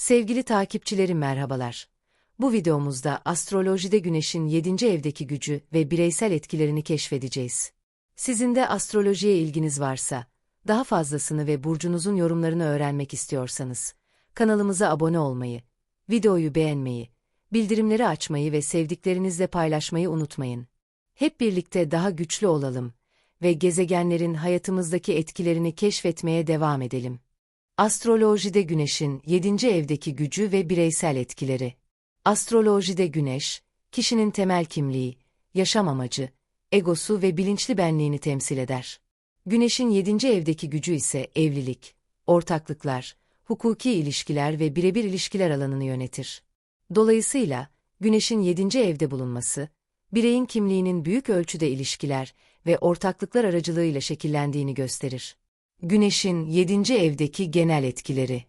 Sevgili takipçilerim merhabalar. Bu videomuzda astrolojide Güneş'in 7. evdeki gücü ve bireysel etkilerini keşfedeceğiz. Sizin de astrolojiye ilginiz varsa, daha fazlasını ve burcunuzun yorumlarını öğrenmek istiyorsanız, kanalımıza abone olmayı, videoyu beğenmeyi, bildirimleri açmayı ve sevdiklerinizle paylaşmayı unutmayın. Hep birlikte daha güçlü olalım ve gezegenlerin hayatımızdaki etkilerini keşfetmeye devam edelim. Astrolojide Güneş'in 7. evdeki gücü ve bireysel etkileri. Astrolojide Güneş, kişinin temel kimliği, yaşam amacı, egosu ve bilinçli benliğini temsil eder. Güneş'in 7. evdeki gücü ise evlilik, ortaklıklar, hukuki ilişkiler ve birebir ilişkiler alanını yönetir. Dolayısıyla, Güneş'in 7. evde bulunması, bireyin kimliğinin büyük ölçüde ilişkiler ve ortaklıklar aracılığıyla şekillendiğini gösterir. Güneşin 7. evdeki genel etkileri.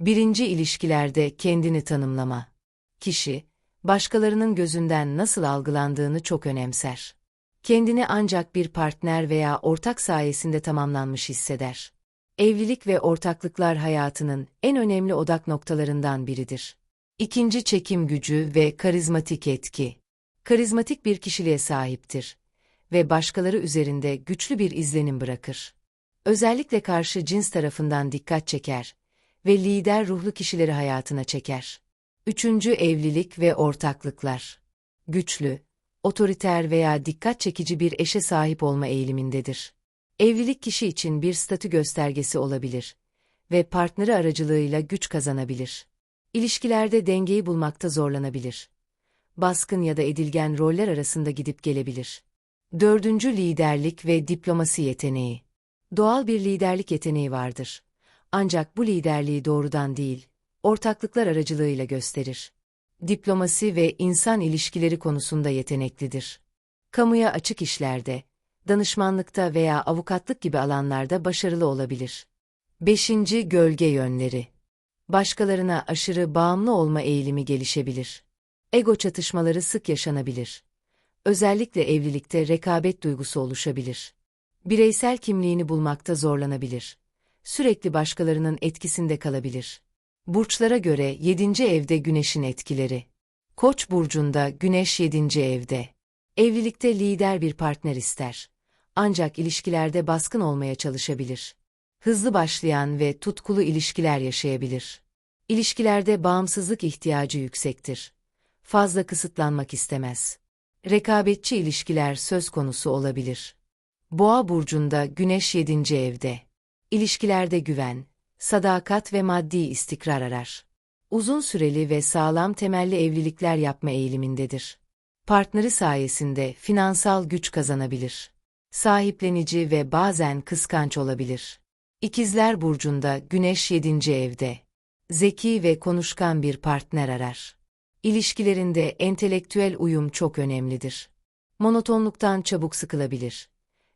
Birinci ilişkilerde kendini tanımlama. Kişi, başkalarının gözünden nasıl algılandığını çok önemser. Kendini ancak bir partner veya ortak sayesinde tamamlanmış hisseder. Evlilik ve ortaklıklar hayatının en önemli odak noktalarından biridir. İkinci çekim gücü ve karizmatik etki. Karizmatik bir kişiliğe sahiptir ve başkaları üzerinde güçlü bir izlenim bırakır. Özellikle karşı cins tarafından dikkat çeker ve lider ruhlu kişileri hayatına çeker. Üçüncü evlilik ve ortaklıklar. Güçlü, otoriter veya dikkat çekici bir eşe sahip olma eğilimindedir. Evlilik kişi için bir statü göstergesi olabilir ve partneri aracılığıyla güç kazanabilir. İlişkilerde dengeyi bulmakta zorlanabilir. Baskın ya da edilgen roller arasında gidip gelebilir. Dördüncü liderlik ve diplomasi yeteneği. Doğal bir liderlik yeteneği vardır. Ancak bu liderliği doğrudan değil, ortaklıklar aracılığıyla gösterir. Diplomasi ve insan ilişkileri konusunda yeteneklidir. Kamuya açık işlerde, danışmanlıkta veya avukatlık gibi alanlarda başarılı olabilir. 5. Gölge yönleri. Başkalarına aşırı bağımlı olma eğilimi gelişebilir. Ego çatışmaları sık yaşanabilir. Özellikle evlilikte rekabet duygusu oluşabilir. Bireysel kimliğini bulmakta zorlanabilir. Sürekli başkalarının etkisinde kalabilir. Burçlara göre 7. evde Güneş'in etkileri. Koç burcunda Güneş 7. evde. Evlilikte lider bir partner ister. Ancak ilişkilerde baskın olmaya çalışabilir. Hızlı başlayan ve tutkulu ilişkiler yaşayabilir. İlişkilerde bağımsızlık ihtiyacı yüksektir. Fazla kısıtlanmak istemez. Rekabetçi ilişkiler söz konusu olabilir. Boğa burcunda Güneş 7. evde. İlişkilerde güven, sadakat ve maddi istikrar arar. Uzun süreli ve sağlam temelli evlilikler yapma eğilimindedir. Partneri sayesinde finansal güç kazanabilir. Sahiplenici ve bazen kıskanç olabilir. İkizler burcunda Güneş 7. evde. Zeki ve konuşkan bir partner arar. İlişkilerinde entelektüel uyum çok önemlidir. Monotonluktan çabuk sıkılabilir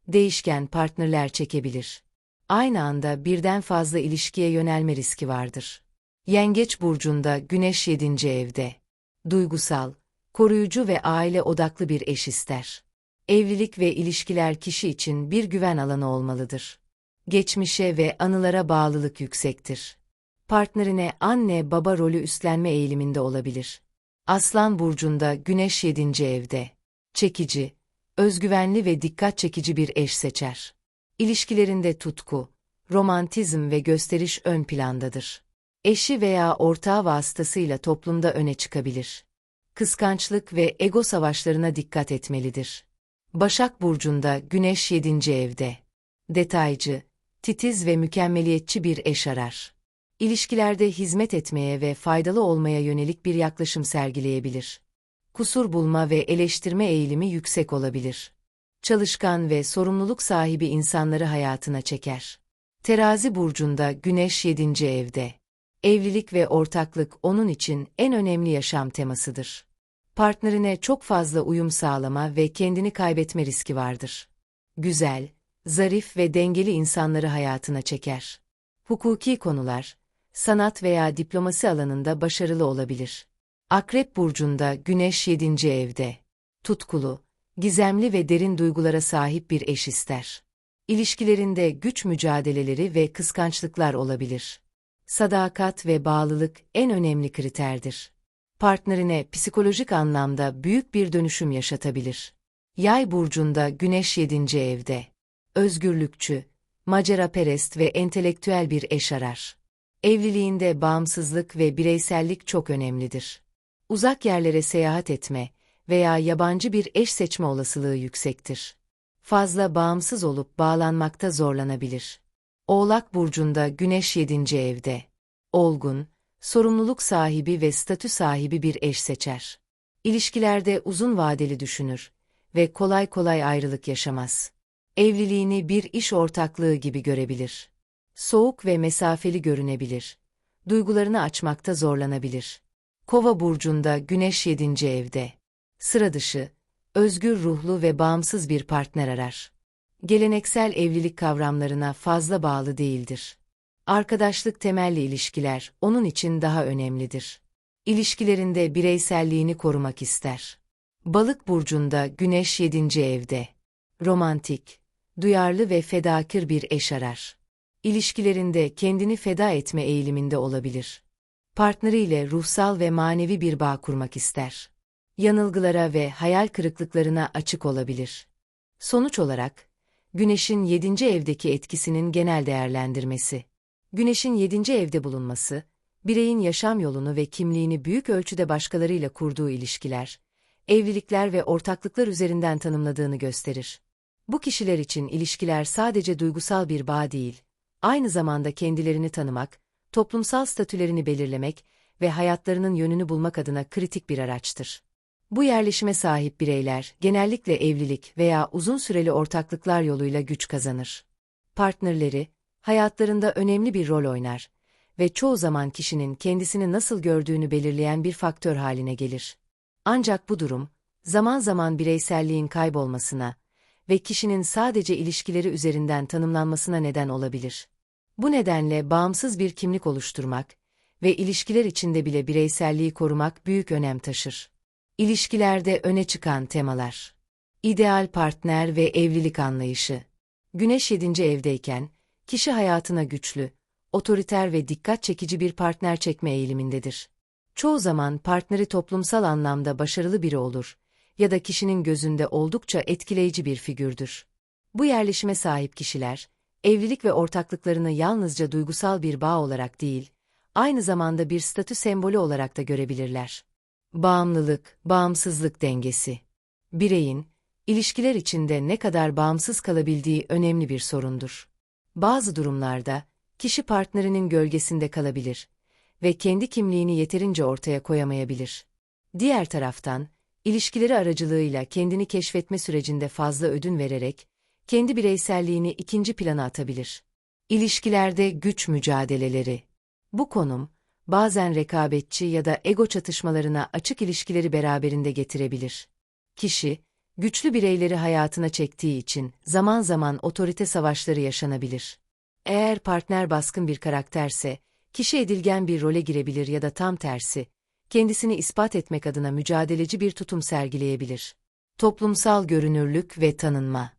değişken partnerler çekebilir. Aynı anda birden fazla ilişkiye yönelme riski vardır. Yengeç burcunda Güneş 7. evde. Duygusal, koruyucu ve aile odaklı bir eş ister. Evlilik ve ilişkiler kişi için bir güven alanı olmalıdır. Geçmişe ve anılara bağlılık yüksektir. Partnerine anne baba rolü üstlenme eğiliminde olabilir. Aslan burcunda Güneş 7. evde. Çekici, özgüvenli ve dikkat çekici bir eş seçer. İlişkilerinde tutku, romantizm ve gösteriş ön plandadır. Eşi veya ortağı vasıtasıyla toplumda öne çıkabilir. Kıskançlık ve ego savaşlarına dikkat etmelidir. Başak Burcu'nda Güneş 7. evde. Detaycı, titiz ve mükemmeliyetçi bir eş arar. İlişkilerde hizmet etmeye ve faydalı olmaya yönelik bir yaklaşım sergileyebilir kusur bulma ve eleştirme eğilimi yüksek olabilir. Çalışkan ve sorumluluk sahibi insanları hayatına çeker. Terazi burcunda Güneş 7. evde. Evlilik ve ortaklık onun için en önemli yaşam temasıdır. Partnerine çok fazla uyum sağlama ve kendini kaybetme riski vardır. Güzel, zarif ve dengeli insanları hayatına çeker. Hukuki konular, sanat veya diplomasi alanında başarılı olabilir. Akrep burcunda Güneş 7. evde. Tutkulu, gizemli ve derin duygulara sahip bir eş ister. İlişkilerinde güç mücadeleleri ve kıskançlıklar olabilir. Sadakat ve bağlılık en önemli kriterdir. Partnerine psikolojik anlamda büyük bir dönüşüm yaşatabilir. Yay burcunda Güneş 7. evde. Özgürlükçü, maceraperest ve entelektüel bir eş arar. Evliliğinde bağımsızlık ve bireysellik çok önemlidir. Uzak yerlere seyahat etme veya yabancı bir eş seçme olasılığı yüksektir. Fazla bağımsız olup bağlanmakta zorlanabilir. Oğlak burcunda Güneş 7. evde. Olgun, sorumluluk sahibi ve statü sahibi bir eş seçer. İlişkilerde uzun vadeli düşünür ve kolay kolay ayrılık yaşamaz. Evliliğini bir iş ortaklığı gibi görebilir. Soğuk ve mesafeli görünebilir. Duygularını açmakta zorlanabilir. Kova burcunda Güneş 7. evde. Sıra dışı, özgür ruhlu ve bağımsız bir partner arar. Geleneksel evlilik kavramlarına fazla bağlı değildir. Arkadaşlık temelli ilişkiler onun için daha önemlidir. İlişkilerinde bireyselliğini korumak ister. Balık burcunda Güneş 7. evde. Romantik, duyarlı ve fedakır bir eş arar. İlişkilerinde kendini feda etme eğiliminde olabilir. Partneriyle ruhsal ve manevi bir bağ kurmak ister. Yanılgılara ve hayal kırıklıklarına açık olabilir. Sonuç olarak, Güneş'in 7. evdeki etkisinin genel değerlendirmesi. Güneş'in 7. evde bulunması, bireyin yaşam yolunu ve kimliğini büyük ölçüde başkalarıyla kurduğu ilişkiler, evlilikler ve ortaklıklar üzerinden tanımladığını gösterir. Bu kişiler için ilişkiler sadece duygusal bir bağ değil, aynı zamanda kendilerini tanımak, toplumsal statülerini belirlemek ve hayatlarının yönünü bulmak adına kritik bir araçtır. Bu yerleşime sahip bireyler genellikle evlilik veya uzun süreli ortaklıklar yoluyla güç kazanır. Partnerleri, hayatlarında önemli bir rol oynar ve çoğu zaman kişinin kendisini nasıl gördüğünü belirleyen bir faktör haline gelir. Ancak bu durum, zaman zaman bireyselliğin kaybolmasına ve kişinin sadece ilişkileri üzerinden tanımlanmasına neden olabilir. Bu nedenle bağımsız bir kimlik oluşturmak ve ilişkiler içinde bile bireyselliği korumak büyük önem taşır. İlişkilerde öne çıkan temalar. İdeal partner ve evlilik anlayışı. Güneş 7. evdeyken, kişi hayatına güçlü, otoriter ve dikkat çekici bir partner çekme eğilimindedir. Çoğu zaman partneri toplumsal anlamda başarılı biri olur ya da kişinin gözünde oldukça etkileyici bir figürdür. Bu yerleşime sahip kişiler, evlilik ve ortaklıklarını yalnızca duygusal bir bağ olarak değil, aynı zamanda bir statü sembolü olarak da görebilirler. Bağımlılık, bağımsızlık dengesi. Bireyin, ilişkiler içinde ne kadar bağımsız kalabildiği önemli bir sorundur. Bazı durumlarda, kişi partnerinin gölgesinde kalabilir ve kendi kimliğini yeterince ortaya koyamayabilir. Diğer taraftan, ilişkileri aracılığıyla kendini keşfetme sürecinde fazla ödün vererek, kendi bireyselliğini ikinci plana atabilir. İlişkilerde güç mücadeleleri. Bu konum, bazen rekabetçi ya da ego çatışmalarına açık ilişkileri beraberinde getirebilir. Kişi, güçlü bireyleri hayatına çektiği için zaman zaman otorite savaşları yaşanabilir. Eğer partner baskın bir karakterse, kişi edilgen bir role girebilir ya da tam tersi, kendisini ispat etmek adına mücadeleci bir tutum sergileyebilir. Toplumsal görünürlük ve tanınma.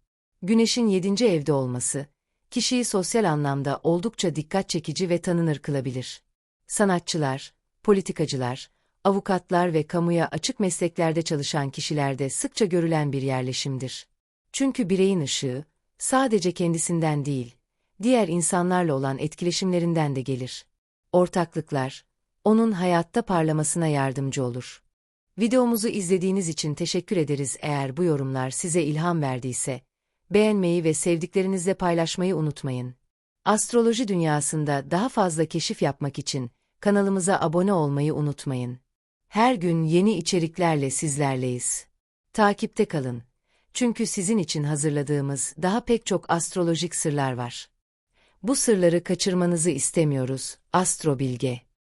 Güneşin yedinci evde olması, kişiyi sosyal anlamda oldukça dikkat çekici ve tanınır kılabilir. Sanatçılar, politikacılar, avukatlar ve kamuya açık mesleklerde çalışan kişilerde sıkça görülen bir yerleşimdir. Çünkü bireyin ışığı, sadece kendisinden değil, diğer insanlarla olan etkileşimlerinden de gelir. Ortaklıklar, onun hayatta parlamasına yardımcı olur. Videomuzu izlediğiniz için teşekkür ederiz eğer bu yorumlar size ilham verdiyse, beğenmeyi ve sevdiklerinizle paylaşmayı unutmayın. Astroloji dünyasında daha fazla keşif yapmak için kanalımıza abone olmayı unutmayın. Her gün yeni içeriklerle sizlerleyiz. Takipte kalın. Çünkü sizin için hazırladığımız daha pek çok astrolojik sırlar var. Bu sırları kaçırmanızı istemiyoruz. Astro Bilge